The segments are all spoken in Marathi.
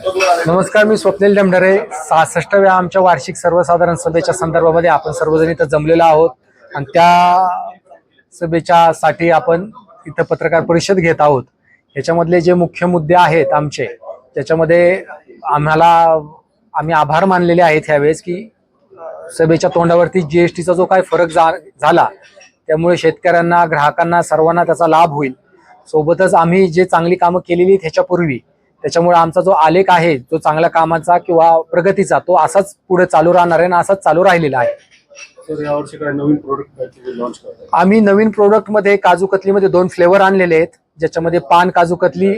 नमस्कार मी स्वप्नील डमढरे. सहासष्टव्या आमच्या वार्षिक सर्वसाधारण सभेच्या संदर्भामध्ये आपण सर्वजण इथं जमलेलो आहोत. आणि त्या सभेच्या साठी आपण इथं पत्रकार परिषद घेत आहोत. याच्यामधले जे मुख्य मुद्दे आहेत आमचे त्याच्यामध्ये आम्हाला आम्ही आभार मानलेले आहेत ह्यावेळेस की सभेच्या तोंडावरती जीएसटीचा जो काय फरक जा झाला त्यामुळे शेतकऱ्यांना ग्राहकांना सर्वांना त्याचा लाभ होईल. सोबतच आम्ही जे चांगली कामं केलेली आहेत ह्याच्यापूर्वी त्याच्यामुळे आमचा जो आलेख आहे जो चांगल्या कामाचा किंवा प्रगतीचा तो असाच पुढे चालू राहणार आहे आणि असाच चालू राहिलेला आहे. नवीन प्रोडक्ट लॉन्च आम्ही नवीन प्रोडक्टमध्ये काजू कतलीमध्ये दोन फ्लेवर आणलेले आहेत. ज्याच्यामध्ये पान काजू कतली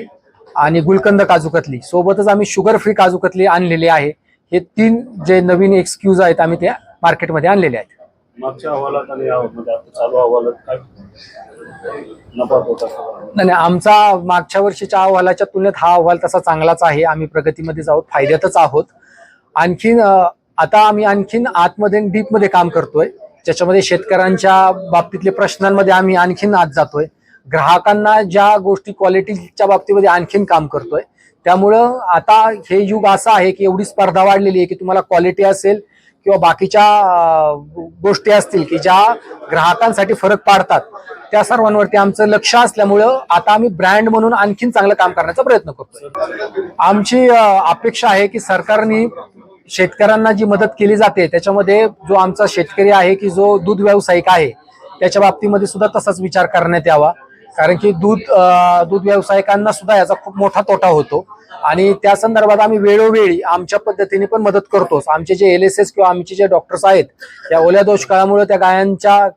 आणि गुलकंद काजू कतली. सोबतच आम्ही शुगर फ्री काजू कतली आणलेली आहे. हे तीन जे नवीन एक्सक्यूज आहेत आम्ही त्या मार्केटमध्ये आणलेले आहेत. मागच्या अहवालात आणि चालू अहवालात नाही नाही, आमचा मागच्या वर्षीच्या अहवालाच्या तुलनेत हा अहवाल तसा चांगलाच आहे. आम्ही प्रगतीमध्येच आहोत फायद्यातच आहोत. आणखीन आता आम्ही आणखीन आतमध्ये डीपमध्ये काम करतोय. ज्याच्यामध्ये शेतकऱ्यांच्या बाबतीतले प्रश्नांमध्ये आम्ही आणखीन आत जातोय. ग्राहकांना ज्या गोष्टी क्वालिटीच्या बाबतीमध्ये आणखीन काम करतोय. त्यामुळं आता हे युग असं आहे की एवढी स्पर्धा वाढलेली आहे की तुम्हाला क्वालिटी असेल किंवा बाकीच्या गोष्टी असतील की ज्या ग्राहकांसाठी फरक पाडतात त्या सर्वांवरती आमचं लक्ष असल्यामुळं आता आम्ही ब्रँड म्हणून आणखीन चांगलं काम करण्याचा प्रयत्न करतो आमची अपेक्षा आहे की सरकारने शेतकऱ्यांना जी मदत केली जाते त्याच्यामध्ये जो आमचा शेतकरी आहे की जो दूध व्यावसायिक आहे त्याच्या बाबतीमध्ये सुद्धा तसाच विचार करण्यात यावा. कारण की दूध दूध व्यावसायिकांना सुद्धा याचा खूप मोठा तोटा होतो. आणि त्या संदर्भात आम्ही वेळोवेळी आमच्या पद्धतीने पण मदत करतोच. आमचे जे एल एस एस किंवा आमचे जे डॉक्टर्स आहेत त्या ओल्या दुष्काळामुळे त्या गायांच्या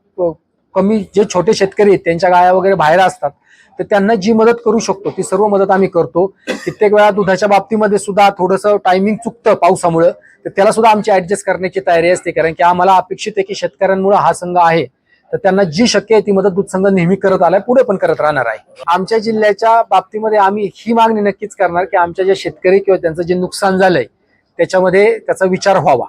कमी जे छोटे शेतकरी आहेत त्यांच्या गाया वगैरे बाहेर असतात तर त्यांना जी मदत करू शकतो ती सर्व मदत आम्ही करतो. कित्येक वेळा दुधाच्या बाबतीमध्ये सुद्धा थोडंसं टायमिंग चुकतं पावसामुळं तर त्याला सुद्धा आमची ऍडजस्ट करण्याची तयारी असते. कारण की आम्हाला अपेक्षित आहे की शेतकऱ्यांमुळे हा संघ आहे. तर त्यांना जी शक्य आहे ती मदत दूध संघ नेहमी करत आलाय पुढे पण करत राहणार आहे. आमच्या जिल्ह्याच्या बाबतीमध्ये आम्ही ही मागणी नक्कीच करणार की आमच्या ज्या शेतकरी किंवा त्यांचं जे नुकसान झालंय त्याच्यामध्ये त्याचा विचार व्हावा.